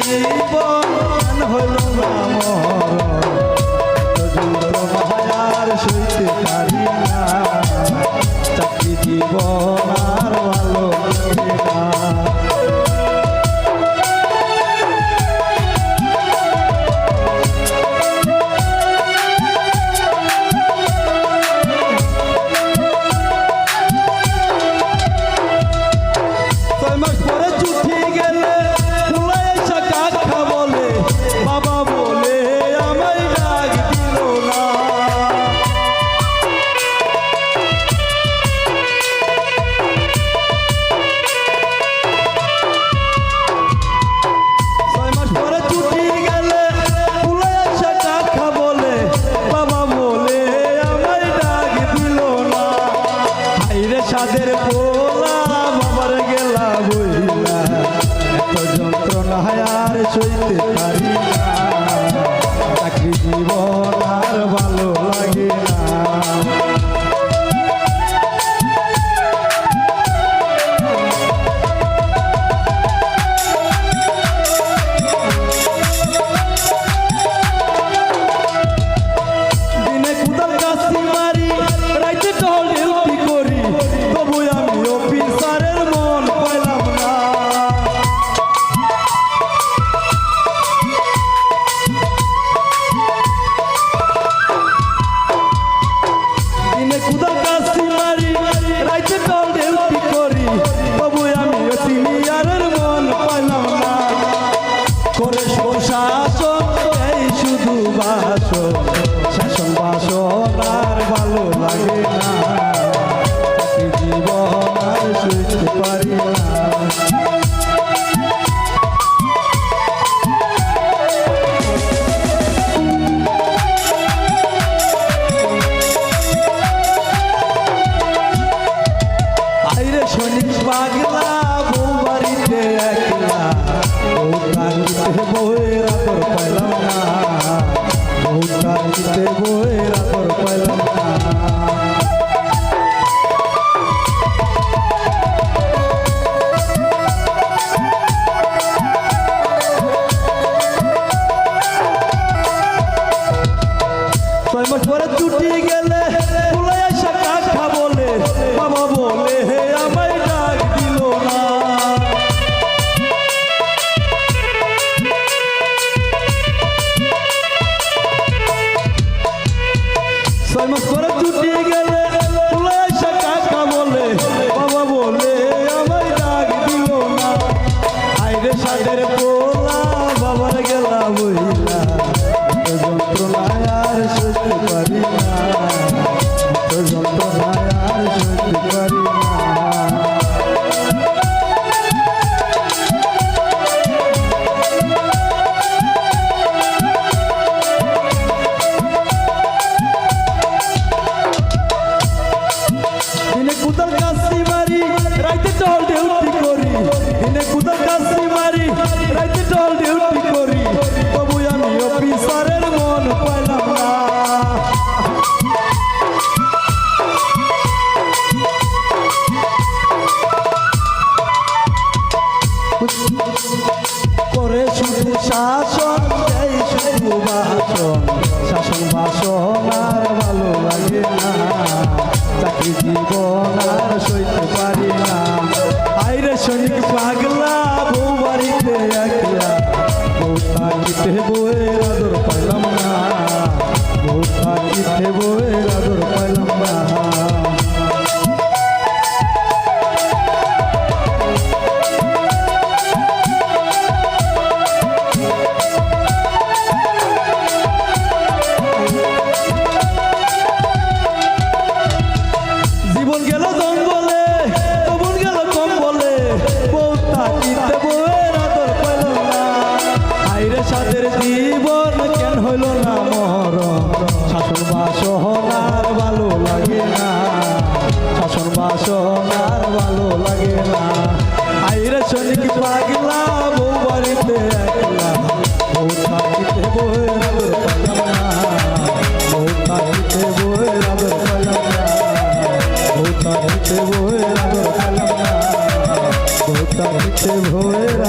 পাইব রে সাদের পোলা বাবার গেলা বইলা। এত যন্ত্রণা আর সইতে পারি চাকরি জীবন পাগলা বউ বাড়িতে একলা। বউ তারিতে বউয়ের আদর পেলাম না। বউ তারিতে বউয়ের ডিউটি করি। তবু আমি অফিসারের মন শাসন দেয় শুধু আর ভালো লাগে না। চাকরি বাসনার ভালো লাগে না। শাসন বাসনার ভালো লাগে না। আইরে শনিক পাগলা, বউ বাড়িতে একলা। বউ থাকিতে বউয়ের আদর পাইলাম না বউ থাকিতে বউয়ের